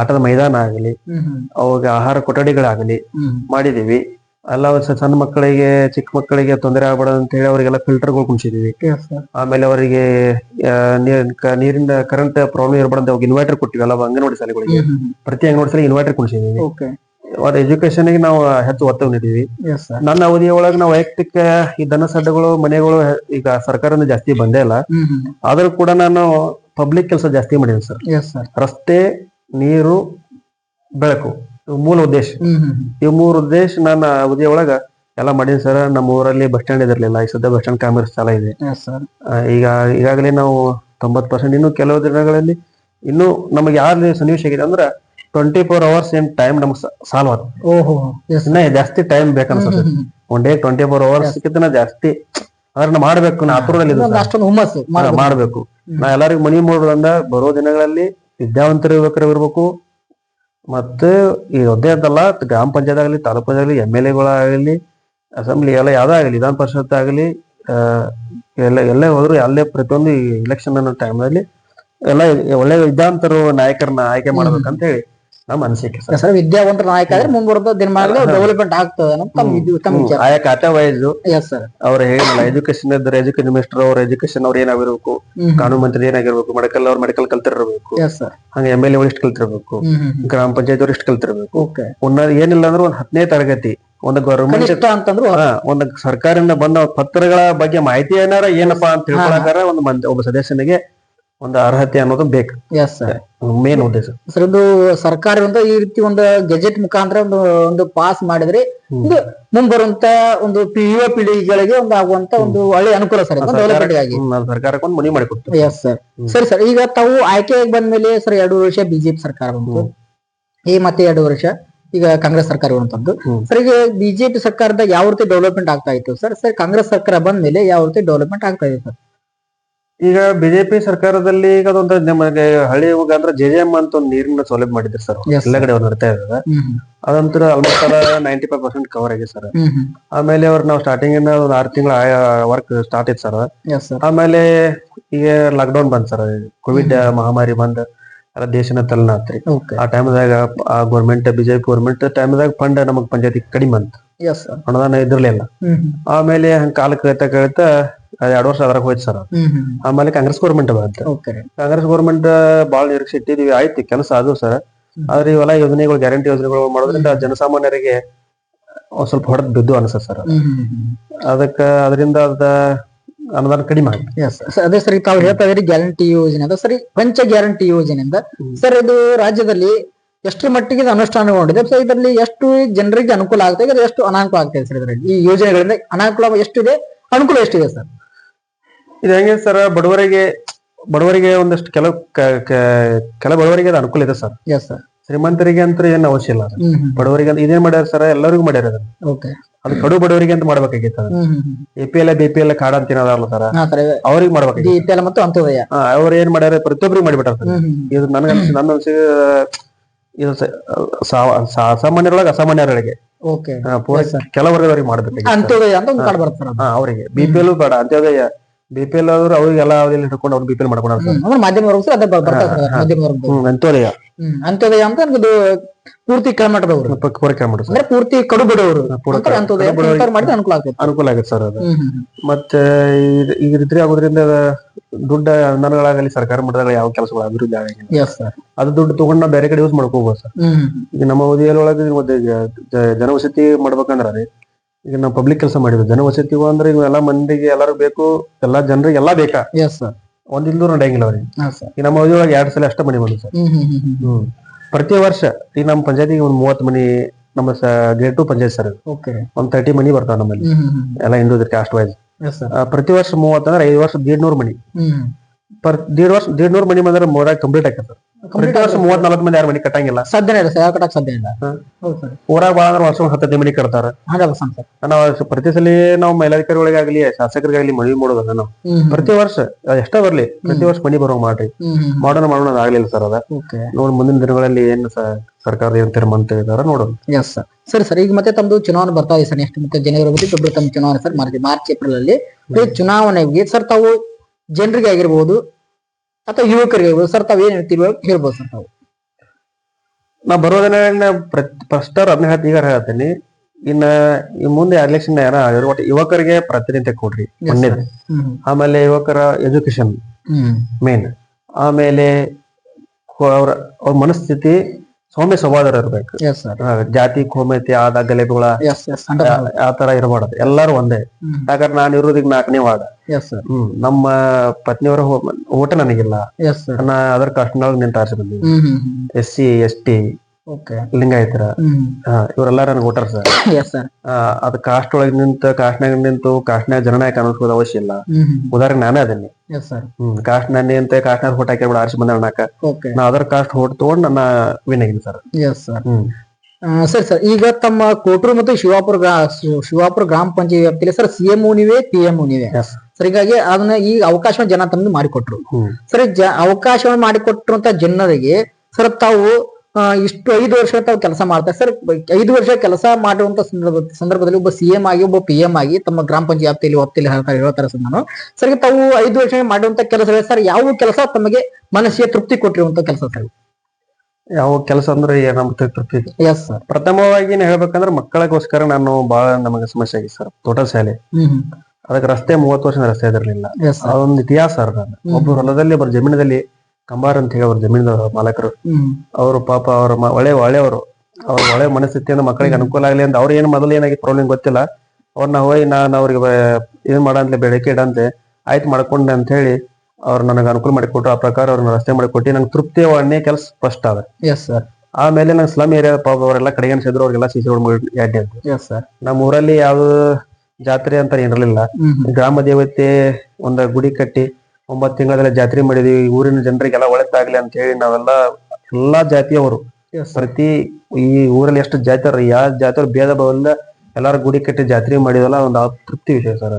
ಆಟದ ಮೈದಾನ ಆಗ್ಲಿ ಅವಾಗ ಆಹಾರ ಕೊಠಡಿಗಳಾಗ್ಲಿ ಮಾಡಿದೀವಿ. ಎಲ್ಲ ಸ- ಸಣ್ಣ ಮಕ್ಕಳಿಗೆ ಚಿಕ್ಕ ಮಕ್ಕಳಿಗೆ ತೊಂದರೆ ಆಗ್ಬಾರ್ದು ಅಂತ ಹೇಳಿ ಅವರಿಗೆಲ್ಲ ಫಿಲ್ಟರ್ಗಳು ಕುಣಿಸಿದೀವಿ ಎಸ್ ಸರ್ ಆಮೇಲೆ ಅವರಿಗೆ ನೀರಿನ ಕರೆಂಟ್ ಪ್ರಾಬ್ಲಮ್ ಇರಬಾರ್ದು ಅವ್ರಿಗೆ ಇನ್ವರ್ಟರ್ ಕೊಟ್ಟಿವಿ ಅಲ್ಲ ಅಂಗನವಾಡಿ ಶಾಲೆಗಳಿಗೆ. ಪ್ರತಿ ಅಂಗನವಾಡಿ ಶಾಲೆಗೆ ಇನ್ವರ್ಟರ್ ಕುಣಿಸಿದೀವಿ ಓಕೆ ಅವ್ರ ಎಜುಕೇಶನ್ಗೆ ನಾವು ಹೆಚ್ಚು ಒತ್ತು ನೀಡಿದ್ವಿ. ನನ್ನ ಅವಧಿಯ ಅವಧಿಯೊಳಗೆ ನಾವು ವೈಯಕ್ತಿಕ ಈ ದನ ಸಡ್ಡಗಳು ಮನೆಗಳು ಈಗ ಸರ್ಕಾರದಿಂದ ಜಾಸ್ತಿ ಬಂದೇ ಇಲ್ಲ. ಆದ್ರೂ ಕೂಡ ನಾನು ಪಬ್ಲಿಕ್ ಕೆಲಸ ಜಾಸ್ತಿ ಮಾಡಿದ್ದೀನಿ ಸರ್ ರಸ್ತೆ ನೀರು ಬೆಳಕು. ಮೂಲ ಉದ್ದೇಶ. ಈ ಮೂರು ಉದ್ದೇಶ ನನ್ನ ಅವಧಿಯೊಳಗ ಎಲ್ಲ ಮಾಡೀನಿ ಸರ್. ನಮ್ಮ ಊರಲ್ಲಿ ಬಸ್ ಸ್ಟ್ಯಾಂಡ್ ಇದಿರ್ಲಿಲ್ಲ. ಈ ಸದ್ಯ ಬಸ್ ಸ್ಟ್ಯಾಂಡ್ ಕಾಮರ್ಸ್ ಚಾಲ ಇದೆ. ಈಗ ಈಗಾಗಲೇ ನಾವು ತೊಂಬತ್ ಪರ್ಸೆಂಟ್ ಇನ್ನು ಕೆಲವು ದಿನಗಳಲ್ಲಿ ಇನ್ನು ನಮಗೆ ಯಾರು ಸನ್ನಿವೇಶ ಆಗಿದೆ ಅಂದ್ರೆ ಟ್ವೆಂಟಿ ಫೋರ್ ಅವರ್ಸ್ ಏನ್ ಟೈಮ್ ನಮ್ಗೆ ಸಾಲ್ವ್ ಆಗುತ್ತೆ ಜಾಸ್ತಿ time ಬೇಕನ್ಸುತ್ತೆ one day twenty four hours ಕಿಂತ ಜಾಸ್ತಿ ಅದನ್ನ ಮಾಡ್ಬೇಕು. ನಾ ಆತುರದಲ್ಲಿ. ಮಾಡ್ಬೇಕು. ನಾ ಎಲ್ಲರಿಗೂ ಮನಿ ಮಾಡೋದ್ರಿಂದ ಬರೋ ದಿನಗಳಲ್ಲಿ ವಿದ್ಯಾವಂತರು ಯುವಕರು ಇರ್ಬೇಕು. ಮತ್ತೆ ಈ ಒಂದೇ ಅಂತಲ್ಲ ಗ್ರಾಮ ಪಂಚಾಯತ್ ಆಗಲಿ ತಾಲೂಕ್ ಪಂಚಾಯತ್ ಆಗಲಿ ಎಂ ಎಲ್ ಎಗಳಾಗಲಿ ಅಸೆಂಬ್ಲಿ ಎಲ್ಲ ಯಾವ್ದೇ ಆಗಲಿ ವಿಧಾನ ಪರಿಷತ್ ಆಗಲಿ ಎಲ್ಲ ಎಲ್ಲ ಎಲ್ಲೇ ಹೋದ್ರು ಅಲ್ಲೇ ಪ್ರತಿಯೊಂದು ಇಲೆಕ್ಷನ್ ಅನ್ನೋ ಟೈಮ್ನಲ್ಲಿ ಎಲ್ಲ ಒಳ್ಳೆ ವಿದ್ಯಾವಂತರು ನಾಯಕರನ್ನ ಆಯ್ಕೆ ಮಾಡ್ಬೇಕಂತ ಹೇಳಿ ನಮ್ಮ ಅನಿಸಿಕೆ ಸರ್. ಸರ್ ವಿದ್ಯಾವಂತರ ನಾಯಕ ಆದ್ರೆ ಮುಂಬರುವ ದಿನಮಾನದಲ್ಲಿ ಡೆವಲಪ್ಮೆಂಟ್ ಆಗ್ತದೆ ಅನ್ನೋದು ತಮ್ಮ ಇದು ತಮ್ಮ ವಿಚಾರ. ಆಯಾ ಖಾತೆ ವೈಸ್. ಎಸ್ ಸರ್ ಅವ್ರ ಹೇಳಿಲ್ಲ ಎಜುಕೇಶನ್ ಇದ್ರೆ ಎಜುಕೇಶನ್ ಮಿನಿಸ್ಟರ್ ಅವ್ರ ಎಜುಕೇಶನ್ ಅವ್ರ ಏನಾಗಿರ್ಬೇಕು ಕಾನೂನು ಮಂತ್ರಿ ಏನಾಗಿರ್ಬೇಕು ಮೆಡಿಕಲ್ ಅವ್ರ ಮೆಡಿಕಲ್ ಕಲ್ತಿರ್ಬೇಕು ಎಸ್ ಸರ್ ಹಂಗ ಎಂ ಎಲ್ ಎ ಇಷ್ಟು ಕಲ್ತಿರ್ಬೇಕು ಗ್ರಾಮ ಪಂಚಾಯತ್ ಅವ್ರು ಇಷ್ಟು ಕಲ್ತಿರ್ಬೇಕು. ಓಕೆ ಉನ್ನತ ಏನಿಲ್ಲ ಅಂದ್ರೆ ಒಂದ್ ಹತ್ತನೇ ತರಗತಿ ಒಂದು ಗೌರ್ಮೆಂಟ್ ಅಂತಂದ್ರು ಒಂದು ಸರ್ಕಾರದಿಂದ ಬಂದ ಪತ್ರಗಳ ಬಗ್ಗೆ ಮಾಹಿತಿ ಏನಾರ ಏನಪ್ಪಾ ಅಂತ ತಿಳ್ಕೊಳಕಾರ ಒಂದು ಒಬ್ಬ ಸದಸ್ಯನಿಗೆ ಒಂದು ಅರ್ಹತೆ ಅನ್ನೋದು ಬೇಕು. ಎಸ್ ಸರ್ ಮೇನ್ ಉದ್ದೇಶ. ಸರ್ ಇದು ಸರ್ಕಾರ ಒಂದು ಈ ರೀತಿ ಒಂದು ಗೆಜೆಟ್ ಮುಖಾಂತರ ಒಂದು ಒಂದು ಪಾಸ್ ಮಾಡಿದ್ರೆ. ಇದು ಮುಂಬರುವಂತ ಒಂದು ಪಿ- ಯುವ ಪೀಳಿಗೆಗಳಿಗೆ ಒಂದು ಆಗುವಂತ ಒಂದು ಒಳ್ಳೆ ಅನುಕೂಲ ಸರ್ ಡೆವಲಪ್ಮೆಂಟ್ ಆಗಿ ಹ್ಮ್, ಅದು ಸರ್ಕಾರಕ್ಕೆ ಒಂದು ಮನಿ ಮಾಡಿಕೊಡ್ತೀವಿ. ಎಸ್ ಸರ್ ಸರಿ ಸರ್ ಈಗ ತಾವು ಆಯ್ಕೆಯಾಗಿ ಬಂದ್ಮೇಲೆ ಸರ್ ಎರಡು ವರ್ಷ ಬಿಜೆಪಿ ಸರ್ಕಾರ ಬಂತು. ಈ ಮತ್ತೆ ಎರಡು ವರ್ಷ ಈಗ ಕಾಂಗ್ರೆಸ್ ಸರ್ಕಾರ ಇರುವಂತದ್ದು. ಸರ್ ಈಗ ಬಿಜೆಪಿ ಸರ್ಕಾರದ ಯಾವ ರೀತಿ ಡೆವಲಪ್ಮೆಂಟ್ ಆಗ್ತಾ ಇತ್ತು? ಸರ್ ಸರ್ ಕಾಂಗ್ರೆಸ್ ಸರ್ಕಾರ ಬಂದ್ಮೇಲೆ ಯಾವ ರೀತಿ ಡೆವಲಪ್ಮೆಂಟ್ ಆಗ್ತಾ ಇದೆ ಸರ್ ಈಗ ಬಿಜೆಪಿ ಸರ್ಕಾರದಲ್ಲಿ ಈಗ ಅದೊಂದು ನಮಗೆ ಹಳ್ಳಿ ಹೋಗ ಅಂದ್ರೆ ಜೆ ಜೆ ಎಂ ಅಂತ ಒಂದು ನೀರಿನ ಸೌಲಭ್ಯ ಮಾಡಿದ್ರು ಸರ್. ಎಲ್ಲ ಕಡೆ ಅವ್ರು ನಡೀತಾ ಇದ್ದಾರೆ. ಅದಂತರ almost ninety five percent cover ಆಗಿದೆ ಸರ್. ಆಮೇಲೆ ಅವ್ರು ನಾವು ಸ್ಟಾರ್ಟಿಂಗ್ ಇಂದ ಒಂದು ಆರು ತಿಂಗಳ ವರ್ಕ್ ಸ್ಟಾರ್ಟ್ ಇತ್ತು ಸರ್. ಆಮೇಲೆ ಈಗ ಲಾಕ್ಡೌನ್ ಬಂದ್ ಸರ್. ಕೋವಿಡ್ ಮಹಾಮಾರಿ ಬಂದ್ ಎಲ್ಲ ದೇಶನ ತಲೆನಾತ್ರಿ ಆ ಟೈಮ್ದಾಗ ಆ ಗೌರ್ಮೆಂಟ್ ಬಿಜೆಪಿ ಗೌರ್ಮೆಂಟ್ ಟೈಮ್ದಾಗ ಫಂಡ್ ನಮಗ್ ಪಂಚಾಯತಿ ಕಡಿಮೆ ಅಂತ ಅನುದಾನ ಇದ್ರಲಿಲ್ಲ ಆಮೇಲೆ ಹಂಗ ಕಾಲ ಕಳಿತಾ ಕಳಿತಾ ಅದ್ ಎರಡ್ ವರ್ಷ ಅದ್ರಾಗ ಹೋಯ್ತು ಸರ್ ಆಮೇಲೆ ಕಾಂಗ್ರೆಸ್ ಗೌರ್ಮೆಂಟ್ ಬಂತು. ಓಕೆ ಕಾಂಗ್ರೆಸ್ ಗೌರ್ಮೆಂಟ್ ಬಾಳ ನಿರೀಕ್ಷೆ ಇಟ್ಟಿದೀವಿ. ಆಯ್ತು ಕೆಲಸ ಅದು ಸರ್ ಆದ್ರೆ ಇವೆಲ್ಲ ಯೋಜನೆಗಳು ಗ್ಯಾರಂಟಿ ಯೋಜನೆಗಳು ಮಾಡೋದ್ರಿಂದ ಜನಸಾಮಾನ್ಯರಿಗೆ ಒಂದ್ ಸ್ವಲ್ಪ ಹೊಡೆದ್ ಬಿದ್ದು ಅನ್ಸುತ್ತೆ ಸರ್ ಅದಕ್ಕ ಅದರಿಂದ ಅದ ಅನುದಾನ ಕಡಿಮೆ ಆಗಿದೆ. ಅದೇ ಸರಿ ತಾವು ಹೇಳ್ತಾ ಇದ್ರಿ ಗ್ಯಾರಂಟಿ ಯೋಜನೆ ಅದ ಸರಿ ಪಂಚ ಗ್ಯಾರಂಟಿ ಯೋಜನೆಯಿಂದ ಅಂತ. ಸರ್ ಇದು ರಾಜ್ಯದಲ್ಲಿ ಎಷ್ಟರ ಮಟ್ಟಿಗೆ ಅನುಷ್ಠಾನಗೊಂಡಿದೆ? ಸೊ ಇದರಲ್ಲಿ ಎಷ್ಟು ಜನರಿಗೆ ಅನುಕೂಲ ಆಗ್ತಾ ಇದೆ ಎಷ್ಟು ಅನಾನುಕೂಲ ಆಗ್ತಾ ಇದೆ ಸರ್ ಇದರಲ್ಲಿ? ಈ ಯೋಜನೆಗಳಿಂದ ಅನಾನುಕೂಲ ಎಷ್ಟಿದೆ ಅನುಕೂಲ ಎಷ್ಟಿದೆ ಸರ್? ಇದು ಹೆಂಗೆ ಸರ್ ಬಡವರಿಗೆ ಬಡವರಿಗೆ ಒಂದಷ್ಟು ಕೆಲವು ಕ- ಕ- ಕೆಲ ಬಡವರಿಗೆ ಅದು ಅನುಕೂಲ ಇದೆ ಸರ್. ಎಸ್ ಸರ್ ಶ್ರೀಮಂತರಿಗೆ ಅಂತ ಏನು ಅವಶ್ಯ ಇಲ್ಲ. ಬಡವರಿಗೆ ಅಂತ ಇದೇನ್ ಮಾಡ್ಯಾರ ಸರ್ ಎಲ್ಲರಿಗೂ ಮಾಡ್ಯಾರ ಅದನ್ನ. ಓಕೆ ಅದು ಕಡು ಬಡವರಿಗೆ ಅಂತ ಮಾಡ್ಬೇಕಾಗಿತ್ತು A P L B P L card ಅಂತ ಏನದಾರಲ್ಲ ಸರ್ ಅವ್ರಿಗೆ ಮಾಡ್ಬೇಕಾಗಿತ್ತು ಹಾ, ಅವ್ರು ಏನ್ ಮಾಡ್ಯಾರ ಪ್ರತಿಯೊಬ್ಬರಿಗೆ ಮಾಡಿಬಿಟ್ಟಾರ ಸರ್. ಇದು ನನಗ ನನ್ನ ಅನ್ಸಿಗೆ ಇದು ಸಾಮಾನ್ಯರೊಳಗೆ ಅಸಾಮಾನ್ಯರೊಳಗೆ. ಓಕೆ ಹಾ, ಪೂರ Yes, sir. ಕೆಲ ಅಂತ್ಯೋದಯ ಅಂತ ಒಂದು ಕಾರ್ಡ್ ಬರುತ್ತೆ ಸರ್ ಅವರಿಗೆ. ಬಿ ಪಿ ಎಲ್ ಬೇಡ ಅಂತ್ಯೋದಯ. ಬಿ ಪಿ ಎಲ್ ಆದ್ರೆ ಅವ್ರಿಗೆಲ್ಲ ಅವ್ರಿಗೆ ಹಿಡ್ಕೊಂಡು ಅವ್ರು ಬಿ ಪಿ ಎಲ್ ಮಾಡ್ಕೊಂಡಾರ ಸರ್. ಹ್ಮ್. ಅಂದ್ರೆ ಮಾಧ್ಯಮ ವರ್ಗ ಸರ್ ಅದೇ. ಮಧ್ಯಮ. ಹ್ಮ್ ಅಂತ್ಯೋದಯ ಹ್ಮ್ ಅಂತ್ಯೋದಯ ಅಂತ ಇದು ಪೂರ್ತಿ ಕೆಳಮಟ್ಟದವರು. ಮಾಡ್ಬಿಡು ಸರ್. ಅಂದ್ರೆ ಪೂರ್ತಿ ಕಡು ಬಡವರು ಪೂರ ಬಡವರಿಗೆ- ಮಾಡಿದ್ರೆ ಅನುಕೂಲ ಆಗ್ತೈತೆ. ಅನುಕೂಲ ಆಗುತ್ತೆ ಸರ್ ಅದು. ಮತ್ತೆ ಈಗ ರೀತಿ ಆಗೋದ್ರಿಂದ ದುಡ್ಡ ಅನುದಾನಗಳಾಗಲಿ ಸರ್ಕಾರ ಮಟ್ಟದಾಗ ಯಾವ ಕೆಲಸಗಳು ಅಭಿವೃದ್ಧಿ ಆಗಿಲ್ಲ ಅದು ದುಡ್ಡು ತಗೊಂಡ್ ನಾವು ಬೇರೆ ಕಡೆ ಯೂಸ್ ಮಾಡ್ಕೋಬಹುದು ಸರ್. ಈಗ ನಮ್ಮ ಅವಧಿಯೊಳಗೆ ಒಳಗೆ ಜನವಸತಿ ಮಾಡ್ಬೇಕಂದ್ರೆ ಈಗ ನಾವು ಪಬ್ಲಿಕ್ ಕೆಲಸ ಮಾಡಿದ್ವಿ ಜನವಸತಿ ಅಂದ್ರೆ ಎಲ್ಲಾ ಮಂದಿಗೆ ಎಲ್ಲರೂ ಬೇಕು ಎಲ್ಲಾ ಜನರಿಗೆ ಎಲ್ಲಾ ಬೇಕಾ? ಎಸ್ ಸರ್ ಒಂದ್ ಇಲ್ದೂ ನಡೆಯಂಗಿಲ್ಲ ಅವ್ರಿಗೆ. ಹಾ ಸರ್ ಈಗ ನಮ್ಮ ಅವಧಿಯೊಳಗೆ ಎರಡ್ ಸಲ ಅಷ್ಟ ಮನೆ ಬಂದ್ವಿ ಸರ್ ಹ್ಮ್ ಹ್ಮ್ ಹ್ಮ್ ಹ್ಮ್. ಹ್ಮ್. ಪ್ರತಿ ವರ್ಷ ಈಗ ನಮ್ಮ ಪಂಚಾಯತಿಗೆ ಒಂದ್ ಮೂವತ್ ಮನಿ ನಮ್ಮ grade two panchayat sir okay ಒಂದ್ ತರ್ಟಿ ಮನಿ ಬರ್ತಾವ ನಮ್ಮಲ್ಲಿ. ಹ್ಮ್ ಹ್ಮ್ ಹ್ಮ್. ಎಲ್ಲ Hindu caste wise yes sir ಪ್ರತಿ ವರ್ಷ ಮೂವತ್ತ ಅಂದ್ರೆ ಐದು ವರ್ಷ ದೀಡ್ ನೂರ್ ಮನಿ ಹ್ಮ್. ಪರ್ ದೀಡ್ ವರ್ಷ ದೀಡ್ ನೂರ್ ಮನಿ ಬಂದ್ರೆ ಮೂರಾಗ ಕಂಪ್ಲೀಟ್ ಆಕತ್ತ ಪ್ರತಿ ವರ್ಷ ಮೂವತ್ ನಾಲ್ಕು ಮಂದಿ ಯಾರು ಮನಿ ಕಟ್ಟಂಗಿಲ್ಲ. ಸಾಧ್ಯನೇ ಇಲ್ಲ ಸರ್ ಯಾವ ಕಟ್ಟಕ್ ಸಾಧ್ಯ ಇಲ್ಲ. ಹೌದು ಸರ್. ಊರಾಗ ಬಾಳ ಅಂದ್ರೆ ವರ್ಷ ಹತ್ತೈದು ಮನಿ ಕಟ್ತಾರ. Hundred percent sir. ನಾವು ಪ್ರತಿ ಸಲ ನಾವು ಮೇಲಾಧಿಕಾರಿಗಳಿಗಾಗಲಿ ಶಾಸಕರಿಗಾಗಲಿ ಮನವಿ ಮಾಡೋದನ್ನ ನಾವು. ಪ್ರತಿ ವರ್ಷ ಎಷ್ಟ ಬರ್ಲಿ ಪ್ರತಿ ವರ್ಷ ಮನಿ ಬರೋ ಮಾಡ್ರಿ. ಮಾಡೋಣ ಮಾಡೋಣ ಆಗ್ಲಿಲ್ಲ ಸರ್ ಅದ. ನೋಡಿ ಮುಂದಿನ ದಿನಗಳಲ್ಲಿ ಏನ್ ಸರ್ಕಾರದ ಏನ್ ತೀರ್ಮಾನ ಇದಾರ ನೋಡೋಣ. ಎಸ್ ಸರ್ ಸರಿ ಸರ್ ಈಗ ಮತ್ತೆ ತಮ್ದು ಚುನಾವಣೆ ಬರ್ತಾ ಇದೆ ಸರ್ ನೆಕ್ಸ್ಟ್ ಮತ್ತೆ ಜನವರಿ ಫೆಬ್ರವರಿ ತಮ್ಮ ಚುನಾವಣೆ ಸರ್ ಮಾರ್ಚ್ ಮಾರ್ಚ್ ಏಪ್ರಿಲ್ ಅಲ್ಲಿ ಚುನಾವಣೆಗೆ ಸರ್ ತಾವು ಜನರಿಗೆ ಆಗಿರ್ಬೋದು ಅಥವಾ ಯುವಕರಿಗೆ ಆಗಿರ್ಬೋದು ಸರ್ ತಾವು ಏನ್ ಹೇಳ್ತೀವಿ ಹೇಳ್ಬೋದು ಸರ್ ತಾವು. ನಾ ಬರೋದನ್ನ ಫಸ್ಟ್ ಅವ್ರ ಅದನ್ನ ಹೇಳ್ತಿ ಈಗ ಹೇಳ್ತೀನಿ. ಇನ್ನ ಈ ಮುಂದೆ ಎಲೆಕ್ಷನ್ ಆಗಿರೋ ಒಟ್ಟು ಯುವಕರಿಗೆ ಪ್ರಾತಿನಿಧ್ಯ ಕೊಡ್ರಿ ಒಂದೇದು ಆಮೇಲೆ ಯುವಕರ ಎಜುಕೇಶನ್ ಮೇನ್ ಆಮೇಲೆ ಅವ್ರ ಅವ್ರ ಮನಸ್ಥಿತಿ ಸೌಮ್ಯ ಸ್ವಭಾವದವ್ರು ಇರ್ಬೇಕು. ಎಸ್ ಸರ್ ಜಾತಿ ಕೋಮತಿ ಆದ ಗಲೇಬುಗಳ ಎಸ್ ಎಸ್ ಆ ತರ ಇರಬಾರ್ದು. ಎಲ್ಲಾರು ಒಂದೇ. ಯಾಕಂದ್ರೆ ನಾನು ಇರೋದಿಗ್ ನಾಲ್ಕನೇ ವಾರ್ಡ್. ಎಸ್ ಸರ್ ಹ್ಮ್. ನಮ್ಮ ಪತ್ನಿಯವರ ಊಟ ನನಗಿಲ್ಲ. ಎಸ್ ಸರ್ ನಾ ಅದರ ಕಾಷ್ಟನೊಳಗ್ ನಿಂತಾರ್ಸ SC S C S T okay ಲಿಂಗಾಯತರ ಇವರೆಲ್ಲ ನನಗೆ ಓಟರ್ ಸರ್. ಎಸ್ ಸರ್ ಅದ್ ಕಾಸ್ಟ್ ಒಳಗ್ ನಿಂತ ಕಾಸ್ಟ್ನಾಗ ನಿಂತು ಕಾಸ್ಟ್ನಾಗ ಜನನಾಯಕ ಅನ್ನಿಸ್ಕೋದು ಅವಶ್ಯ ಇಲ್ಲ. ಉದಾಹರಣೆ ನಾನೇ ಅದನ್ನಿ ಎಸ್ ಸರ್ ಕಾಸ್ಟ್ ನಾನೇ ಅಂತ ಕಾಸ್ಟ್ನಾಗ ಹೋಟ್ ಹಾಕಿ ಆರ್ಸಿ ಬಂದ ಅಣ್ಣಾಕ ಓಕೆ ನಾ ಅದರ್ ಕಾಸ್ಟ್ ಹೋಟ್ ತಗೊಂಡ್ ನನ್ನ ವಿನ್ ಆಗಿನಿ ಸರ್. ಎಸ್ ಸರ್ ಸರಿ ಸರ್. ಈಗ ತಮ್ಮ ಕೋಟೂರು ಮತ್ತು ಶಿವಾಪುರ ಶಿವಾಪುರ ಗ್ರಾಮ ಪಂಚಾಯತ್ ವ್ಯಾಪ್ತಿಯಲ್ಲಿ ಸರ್ ಸಿ ಎಂ ನೀವೇ ಪಿ ಎಂ ನೀವೇ ಸರ್ ಹೀಗಾಗಿ ಅದನ್ನ ಈ ಅವಕಾಶ ಜನ ತಂದು ಮಾಡಿಕೊಟ್ರು. ಸರಿ ಅವಕಾಶವನ್ನು ಮಾಡಿಕೊಟ್ಟಿರುವಂತ ಜನರಿಗೆ ಸರ್ ತಾವು ಇಷ್ಟು ಐದು ವರ್ಷ ತಾವು ಕೆಲಸ ಮಾಡ್ತಾರೆ ಸರ್ ಐದು ವರ್ಷ ಕೆಲಸ ಮಾಡುವಂತ ಸಂದರ್ಭ ಸಂದರ್ಭದಲ್ಲಿ ಒಬ್ಬ ಸಿ ಎಂ ಆಗಿ ಒಬ್ಬ ಪಿ ಎಂ ಆಗಿ ತಮ್ಮ ಗ್ರಾಮ ಪಂಚಾಯತಿಯಲ್ಲಿ ವ್ಯಾಪ್ತಿಯಲ್ಲಿ ಹೇಳ್ತಾರೆ ಹೇಳ್ತಾರೆ ಸರ್ ನಾನು. ಸರ್ ತಾವು ಐದು ವರ್ಷ ಮಾಡುವಂತ ಕೆಲಸಗಳು ಸರ್ ಯಾವ ಕೆಲಸ ತಮಗೆ ಮನಸ್ಸಿಗೆ ತೃಪ್ತಿ ಕೊಟ್ಟಿರುವಂತ ಕೆಲಸ ಸರ್ ಯಾವ ಕೆಲಸ ಅಂದ್ರೆ ಏನಾಗುತ್ತೆ ತೃಪ್ತಿ? ಎಸ್ ಸರ್ ಪ್ರಥಮವಾಗಿ ಏನ್ ಹೇಳ್ಬೇಕಂದ್ರೆ ಮಕ್ಕಳಿಗೋಸ್ಕರ ನಾನು ಬಹಳ ನಮಗೆ ಸಮಸ್ಯೆ ಆಗಿದೆ ಸರ್ ತೋಟ ಶಾಲೆ. ಅದಕ್ಕೆ ರಸ್ತೆ ಮೂವತ್ತು ವರ್ಷ ರಸ್ತೆ ಇದರಲಿಲ್ಲ ಅದೊಂದು ಇತಿಹಾಸ ಸರ್ ನಾನು ಒಬ್ಬರು ಹೊಲದಲ್ಲಿ ಒಬ್ಬರು ಜಮೀನದಲ್ಲಿ ಕಂಬಾರ್ ಅಂತ ಹೇಳಿ ಅವ್ರ ಜಮೀನದವ್ರ ಮಾಲಕರು. ಅವರು ಪಾಪ ಅವ್ರ ಮ- ಒಳ್ಳೆ ಒಳ್ಳೆಯವರು. ಅವ್ರ ಒಳ್ಳೆ ಮನಸ್ಥಿತಿಯಿಂದ ಮಕ್ಕಳಿಗೆ ಅನುಕೂಲ ಆಗಲಿ ಅಂತ ಅವ್ರ ಏನ್ ಮೊದಲು ಏನಾಗಿ ಪ್ರಾಬ್ಲಮ್ ಗೊತ್ತಿಲ್ಲ. ಅವ್ರನ್ನ ಹೋಗಿ ನಾನು ಅವ್ರಿಗೆ ಬ- ಮಾಡಂತ ಬೇಡಿಕೆ ಬೆಳಕೆ ಇಡಂತೆ ಆಯ್ತು ಮಾಡ್ಕೊಂಡೆ ಅಂತ ಹೇಳಿ ಅವ್ರು ನನಗೆ ಅನುಕೂಲ ಮಾಡಿಕೊಟ್ರು. ಆ ಪ್ರಕಾರ ಅವ್ರನ್ನ ರಸ್ತೆ ಮಾಡಿಕೊಟ್ಟು ನಂಗೆ ತೃಪ್ತಿ ಅನ್ನೇ ಕೆಲಸ ಫಸ್ಟ್ ಅದ ಎಸ್ ಸರ್ ಆಮೇಲೆ ನಂಗೆ ಸ್ಲಮ್ ಏರಿಯಾ ಪಾಪ ಅವರೆಲ್ಲ ಕಡೆಗೆ ಅನ್ಸಿದ್ರು ಅವ್ರಿಗೆಲ್ಲ ಸಿಸಿ ಎಡ್ಡೆ ಅಂತ ಎಸ್ ಸರ್ ನಮ್ಮ ಊರಲ್ಲಿ ಯಾವ್ದು ಜಾತ್ರೆ ಅಂತ ಏನಿರಲಿಲ್ಲ. ಹ್ಮ್ ಹ್ಮ್. ಗ್ರಾಮ ದೇವತೆ ಒಂದ ಗುಡಿ ಕಟ್ಟಿ ಒಂಬತ್ತು ತಿಂಗಳಲ್ಲಿ ಜಾತ್ರೆ ಮಾಡಿದೀವಿ. ಊರಿನ ಜನರಿಗೆಲ್ಲ ಒಳ್ಳೆದಾಗ್ಲಿ ಅಂತ ಹೇಳಿ ನಾವೆಲ್ಲ ಎಲ್ಲಾ ಜಾತಿಯವರು. ಪ್ರತಿ ಈ ಊರಲ್ಲಿ ಎಷ್ಟು ಜಾತಿ ಯಾವ ಜಾತಿಯವ್ರು ಭೇದ ಭಾವದಿಂದ ಇಲ್ಲ ಎಲ್ಲಾರು ಗುಡಿ ಕಟ್ಟಿ ಜಾತ್ರೆ ಮಾಡಿದಲ್ಲ ಒಂದು ತೃಪ್ತಿ ವಿಷಯ ಸರ್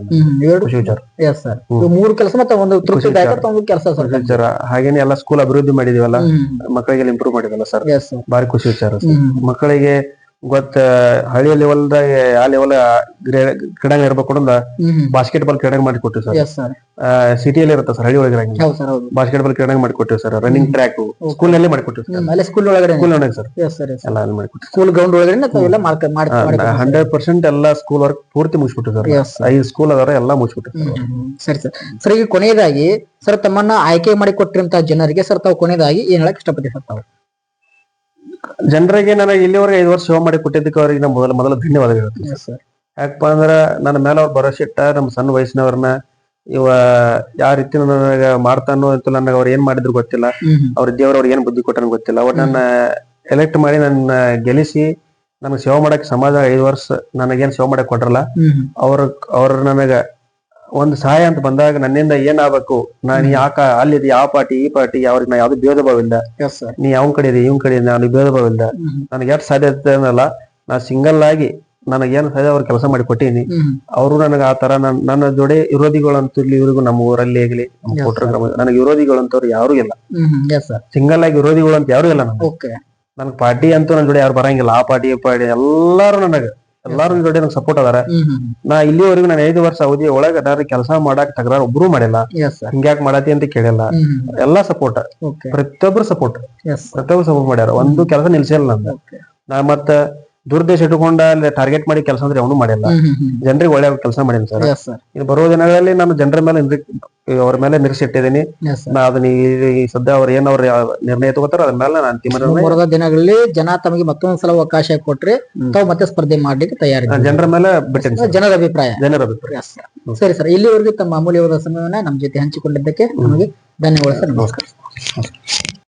ಖುಷಿ ವಿಚಾರ. ಸರ್ ಮೂರು ಕೆಲಸ ಮತ್ತೆ ಒಂದು ತೃಪ್ತಿದಾಯಕ ಒಂದು ಕೆಲಸ ಸರ್. ವಿಚಾರ. ಹಾಗೇನೆ ಎಲ್ಲ ಸ್ಕೂಲ್ ಅಭಿವೃದ್ಧಿ ಮಾಡಿದೀವಲ್ಲ ಮಕ್ಕಳಿಗೆಲ್ಲ ಇಂಪ್ರೂವ್ ಮಾಡಿದಲ್ಲ ಸರ್. ಬಾರಿ ಖುಷಿ ವಿಚಾರ ಮಕ್ಕಳಿಗೆ ಗೊತ್ತ ಹಳ್ಳಿಯ ಲೆವೆಲ್ದಾಗ ಆ ಲೆವೆಲ್ ಕ್ರೀಡಾಂಗಣ ಇರ್ಬೇಕು ಹ್ಮ್ ಬಾಸ್ಕೆಟ್ ಬಾಲ್ ಕ್ರೀಡಾಂಗ ಮಾಡಿ ಕೊಟ್ಟಿವಿ ಸರ್. ಎಸ್ ಸರ್ ಸಿಟಿಯಲ್ಲಿ ಇರುತ್ತೆ ಸರ್ ಹಳ್ಳಿ ಒಳಗೆ ಇರಂಗಿಲ್ಲ. ಹೌದು ಸರ್ ಹೌದು. ಬಾಸ್ಕೆಟ್ ಬಾಲ್ ಕ್ರೀಡಾಂಗ ಮಾಡಿ ಕೊಟ್ಟಿವಿ ಸರ್ ರನ್ನಿಂಗ್ ಟ್ರ್ಯಾಕ್ ಸ್ಕೂಲ್ನಲ್ಲಿ ಮಾಡಿ ಕೊಟ್ಟಿವಿ ಹ್ಮ್, ಅಲ್ಲೇ ಸ್ಕೂಲ್ ಒಳಗಡೆ ಸ್ಕೂಲ್ ಒಳಗೆ ಸರ್ ಎಸ್ ಸರ್ ಎಲ್ಲ ಅಲ್ಲಿ ಮಾಡಿ ಕೊಟ್ಟಿವಿ ಸ್ಕೂಲ್ ಗ್ರೌಂಡ್ ಒಳಗಡೆ ಮಾಡ್ಕ ಮಾಡಿ ಮಾಡಿ ಹಂಡ್ರೆಡ್ ಪರ್ಸೆಂಟ್ ಎಲ್ಲ ಸ್ಕೂಲ್ ವರ್ಕ್ ಪೂರ್ತಿ ಮುಗಿಸ್ಬಿಟ್ಟು ಸರ್. ಐ ಐದು ಸ್ಕೂಲ್ ಅದಾರ ಎಲ್ಲ ಮುಗಿಸ್ಬಿಟ್ಟು ಸರಿ. Sir sir. ಈಗ ಕೊನೆಯದಾಗಿ ಸರ್ ತಮ್ಮನ್ನ ಆಯ್ಕೆ ಮಾಡಿ ಕೊಟ್ಟಿರಂತ ಜನರಿಗೆ ಸರ್ ತಾವು ಕೊನೆಯದಾಗಿ ಏನ್ ಹೇಳಕ್ ಇಷ್ಟಪಡ್ತೀವಿ ಸರ್ ತಾವು? ಜನರಿಗೆ ನನಗೆ ಇಲ್ಲಿವರೆಗೆ ಐದು ವರ್ಷ ಸೇವೆ ಮಾಡಿ ಕೊಟ್ಟಿದ್ದಕ್ಕೆ ಅವರಿಗೆ ನಾನು ಮೊದಲ ಮೊದಲ ಧನ್ಯವಾದ ಹೇಳ್ತೀನಿ ಸರ್. ಯಾಕಪ್ಪ ಅಂದ್ರೆ ನನ್ನ ಮೇಲೆ ಅವ್ರು ಭರವಸೆ ಇಟ್ಟ ನಮ್ಮ ಸಣ್ಣ ವಯಸ್ಸಿನವ್ರನ್ನ ಇವ ಯಾವ ರೀತಿ ನನಗ ಮಾಡ್ತಾನೋ ಅಂತ ನನಗೆ ಅವ್ರು ಏನ್ ಮಾಡಿದ್ರು ಗೊತ್ತಿಲ್ಲ. ಅವ್ರ ದೇವ್ರ ಅವ್ರಿಗೆ ಏನ್ ಬುದ್ಧಿ ಕೊಟ್ಟನ ಗೊತ್ತಿಲ್ಲ. ಅವ್ರು ನನ್ನ ಎಲೆಕ್ಟ್ ಮಾಡಿ ನನ್ನ ಗೆಲ್ಲಿಸಿ ನನಗೆ ಸೇವೆ ಮಾಡಕ್ ಸಮಾಜ ಐದು ವರ್ಷ ನನಗೇನ್ ಸೇವೆ ಮಾಡಕ್ ಕೊಟ್ರಲ್ಲ ಅವ್ರ ಅವ್ರ ನನಗ ಒಂದು ಸಹಾಯ ಅಂತ ಬಂದಾಗ ನನ್ನಿಂದ ಏನಾಗಬೇಕು? ನಾನು ಯಾಕ ಅಲ್ಲಿದೆ ಆ ಪಾರ್ಟಿ ಈ ಪಾರ್ಟಿ ಅವ್ರಿಗೆ ನಾ ಯಾವ್ದು ಭೇದ ಭಾವ ಇಲ್ಲ. ನೀ ಯಾವ ಕಡೆ ಇದೆ ಇವ್ ಕಡೆ ಇದೆ ನಾನು ಭೇದ ಭಾವ ಇಲ್ಲ. ನನಗೆ ಎಷ್ಟು ಸಾಧ್ಯತೆ ಅನ್ನಲ್ಲ ನಾ ಸಿಂಗಲ್ ಆಗಿ ನನಗೆ ಏನು ಸಾಧ್ಯ ಅವ್ರ ಕೆಲಸ ಮಾಡಿ ಕೊಟ್ಟಿನಿ. ಅವರು ನನಗೆ ಆ ತರ ನನ್ನ ನನ್ನ ಜೋಡಿ ಅಂತ ಇಲ್ಲಿ ಇವ್ರಿಗೂ ನಮ್ಮ ಊರಲ್ಲಿ ಆಗಲಿ ನಮ್ಮ ಕೋಟ್ರ ನನಗೆ ವಿರೋಧಿಗಳಂತವ್ರು ಯಾರು ಇಲ್ಲ. ಸಿಂಗಲ್ ಆಗಿ ವಿರೋಧಿಗಳು ಅಂತ ಯಾರು ಇಲ್ಲ ನನಗೆ. ನನಗೆ ಪಾರ್ಟಿ ಅಂತೂ ನನ್ನ ಜೋಡಿ ಯಾರು ಬರಂಗಿಲ್ಲ ಆ ಪಾರ್ಟಿ ಈ ಪಾರ್ಟಿ ಎಲ್ಲಾರು ನನಗೆ. ಎಲ್ಲಾರು ಜೊತೆ ನಂಗೆ ನನಗೆ ಸಪೋರ್ಟ್ ಅದಾರ ನಾ ಇಲ್ಲಿವರೆಗೂ ನಾನು ಐದು ವರ್ಷ ಅವಧಿ ಒಳಗೆ ಅದಾರ ಕೆಲಸ ಮಾಡಕ್ ತಕರಾರು ಒಬ್ರು ಮಾಡಿಲ್ಲ. ಹಿಂಗ್ಯಾಕ್ ಮಾಡತಿ ಅಂತ ಕೇಳಿಲ್ಲ. ಎಲ್ಲಾ ಸಪೋರ್ಟ್ ಪ್ರತಿಯೊಬ್ರು ಸಪೋರ್ಟ್ ಪ್ರತಿಯೊಬ್ರು ಸಪೋರ್ಟ್ ಮಾಡ್ಯಾರ. ಒಂದು ಕೆಲಸ ನಿಲ್ಸಿಲ್ಲ ನಂದು. ನಾ ಮತ್ತ ದುರ್ದೇಶ ಇಟ್ಟುಕೊಂಡ ಅಲ್ಲಿ ಟಾರ್ಗೆಟ್ ಮಾಡಿ ಕೆಲಸ ಅಂದ್ರೆ ಅವನು ಮಾಡಿಲ್ಲ. ಜನರಿಗೆ ಒಳ್ಳೆ ಕೆಲಸ ಮಾಡಿಲ್ಲ ಸರ್ ಇನ್ನು ಬರುವ ದಿನಗಳಲ್ಲಿ ನಾನು ಜನರ ಮೇಲೆ ಅವ್ರ ಮೇಲೆ ನಿರ್ಸಿಟ್ಟಿದ್ದೀನಿ. ನಾ ಅದನ್ನ ಈ- ಸದ್ಯ ಅವ್ರ ಏನ್ ಅವ್ರ ನಿರ್ಣಯ ತಗೋತಾರ ಅದ್ರ ಮೇಲೆ ನಾನು ಅಂತಿಮ ದಿನಗಳಲ್ಲಿ ಜನ ತಮಗೆ ಮತ್ತೊಂದ್ಸಲ ಅವಕಾಶ ಕೊಟ್ರಿ ತಾವು ಮತ್ತೆ ಸ್ಪರ್ಧೆ ಮಾಡ್ಲಿಕ್ಕೆ ತಯಾರಿ ಜನರ ಮೇಲೆ ಬಿಟ್ಟಿನಿ ಜನರ ಅಭಿಪ್ರಾಯ. ಜನರ ಅಭಿಪ್ರಾಯ. ಸರಿ ಸರ್ ಇಲ್ಲಿವರೆಗೂ ತಮ್ಮ ಅಮೂಲ್ಯವಾದ ಸಮಯವನ್ನ ನಮ್ಮ ಜೊತೆ ಹಂಚಿಕೊಂಡಿದ್ದಕ್ಕೆ ನಮಗೆ ಧನ್ಯವಾದ ಸರ್ ನಮಸ್ಕಾರ.